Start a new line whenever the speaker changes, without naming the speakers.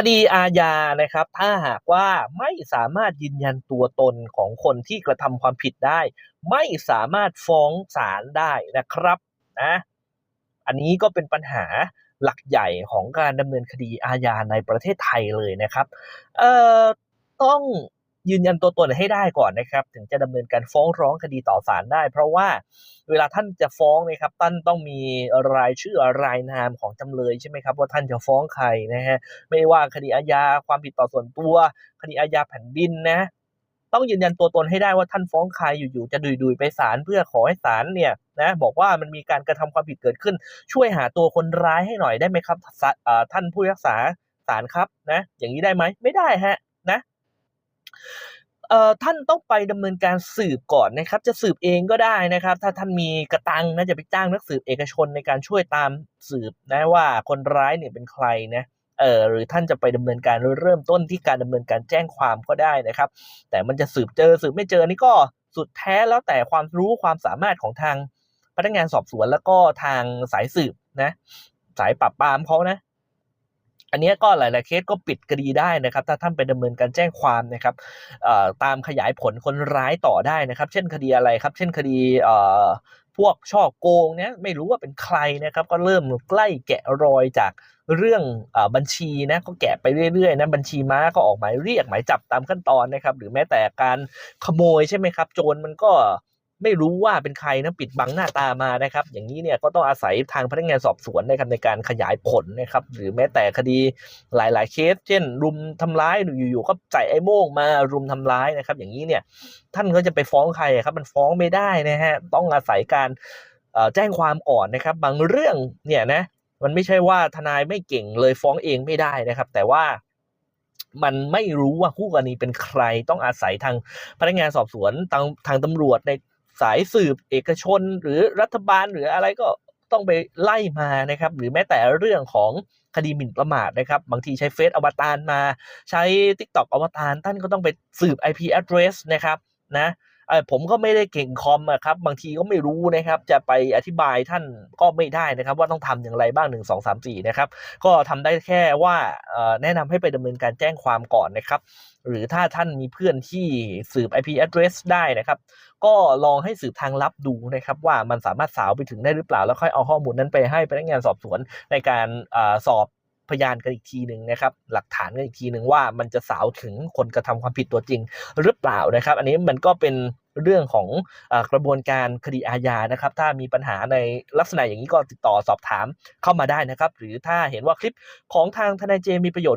คดีอาญานะครับ ถ้าหากว่าไม่สามารถยืนยันตัวตนของคนที่กระทำความผิดได้ ไม่สามารถฟ้องศาลได้นะครับนะอันนี้ก็เป็นปัญหาหลักใหญ่ของการดำเนินคดีอาญาในประเทศไทยเลยนะครับเอ่อต้อง ยืนยันตัวตนให้ได้ก่อนนะครับ ถึงจะดำเนินการฟ้องร้องคดีต่อศาลได้ เพราะว่าเวลาท่านจะฟ้องนะครับท่านต้องมีรายชื่อรายนามของจำเลยใช่ไหมครับว่าท่านจะฟ้องใครนะฮะไม่ว่าคดีอาญาความผิดต่อส่วนตัว คดีอาญาแผ่นดินนะต้องยืนยันตัวตนให้ได้ว่าท่านฟ้องใครอยู่ๆจะดุยๆไปศาลเพื่อขอให้ศาลเนี่ยนะบอกว่ามันมีการกระทำความผิดเกิดขึ้น ช่วยหาตัวคนร้ายให้หน่อยได้ไหมครับท่านผู้พิพากษาศาลครับนะอย่างนี้ได้ไหมไม่ได้ฮะ ท่านต้องไปดำเนินการสืบก่อนนะครับ จะสืบเองก็ได้นะครับ ถ้าท่านมีกระตังนะจะไปจ้างนักสืบเอกชนในการช่วยตามสืบนะว่าคนร้ายเนี่ยเป็นใครนะเอ่อหรือท่านจะไปดำเนินการเริ่มต้นที่การดำเนินการแจ้งความก็ได้นะครับ แต่มันจะสืบเจอสืบไม่เจอนี่ก็สุดแท้แล้วแต่ความรู้ความสามารถของทางพนักงานสอบสวนแล้วก็ทางสายสืบนะ สายปราบปรามเขานะ อันนี้ก็หลาย ๆ เคสก็ปิดคดีได้นะครับ ถ้าท่านไปดำเนินการแจ้งความนะครับตามขยายผลคนร้ายต่อได้นะครับ เช่นคดีอะไรครับ เช่นคดีพวกช่อโกงเนี่ยไม่รู้ว่าเป็นใครนะครับ ก็เริ่มใกล้แกะรอยจากเรื่องอบัญชีนะก็แกะไปเรื่อยๆนะบัญชีม้าก็ออกหมายเรียกหมายจับตามขั้นตอนนะครับ หรือแม้แต่การขโมยใช่ไหมครับ โจรมันก็ ไม่รู้ว่าเป็นใครนะปิดบังหน้าตามานะครับ อย่างนี้เนี่ยก็ต้องอาศัยทางพนักงานสอบสวนนะครับในการขยายผลนะครับ หรือแม้แต่คดีหลาย ๆ เคส เช่น รุมทำร้ายหรืออยู่ๆก็ใส่ไอ้โม่งมารุมทำร้ายนะครับ อย่างนี้เนี่ยท่านก็จะไปฟ้องใครครับ มันฟ้องไม่ได้นะฮะต้องอาศัยการแจ้งความก่อนนะครับ บางเรื่องเนี่ยนะมันไม่ใช่ว่าทนายไม่เก่งเลยฟ้องเองไม่ได้นะครับ แต่ว่ามันไม่รู้ว่าคู่กรณีเป็นใครต้องอาศัยทางพนักงานสอบสวนทางทางตำรวจใน สายสืบเอกชนหรือรัฐบาลหรืออะไรก็ต้องไปไล่มานะครับ หรือแม้แต่เรื่องของคดีหมิ่นประมาทนะครับ บางทีใช้เฟซอวตารมา ใช้ TikTok อวตารท่านก็ต้องไปสืบ IP address นะครับนะ ผมก็ไม่ได้เก่งคอมอะครับบางทีก็ไม่รู้นะครับจะไปอธิบายท่านก็ไม่ได้นะครับ ว่าต้องทำอย่างไรบ้าง 1 2 3 4นะครับก็ทำได้แค่ว่าแนะนำให้ไปดำเนินการแจ้งความก่อนนะครับหรือถ้าท่านมีเพื่อนที่สืบ IP address ได้นะครับ ก็ลองให้สืบทางลับดูนะครับ ว่ามันสามารถสาวไปถึงได้หรือเปล่า แล้วค่อยเอาข้อมูลนั้นไปให้พนักงานสอบสวนในการอสอบ พยานกันอีกทีหนึ่งนะครับ หลักฐานกันอีกทีหนึ่งว่ามันจะสาวถึงคนกระทำความผิดตัวจริงหรือเปล่านะครับ อันนี้มันก็เป็นเรื่องของอกระบวนการคดีอาญานะครับ ถ้ามีปัญหาในลักษณะอย่างนี้ก็ติดต่อสอบถามเข้ามาได้นะครับ หรือถ้าเห็นว่าคลิปของทางทนายเจมีประโยชน์ก็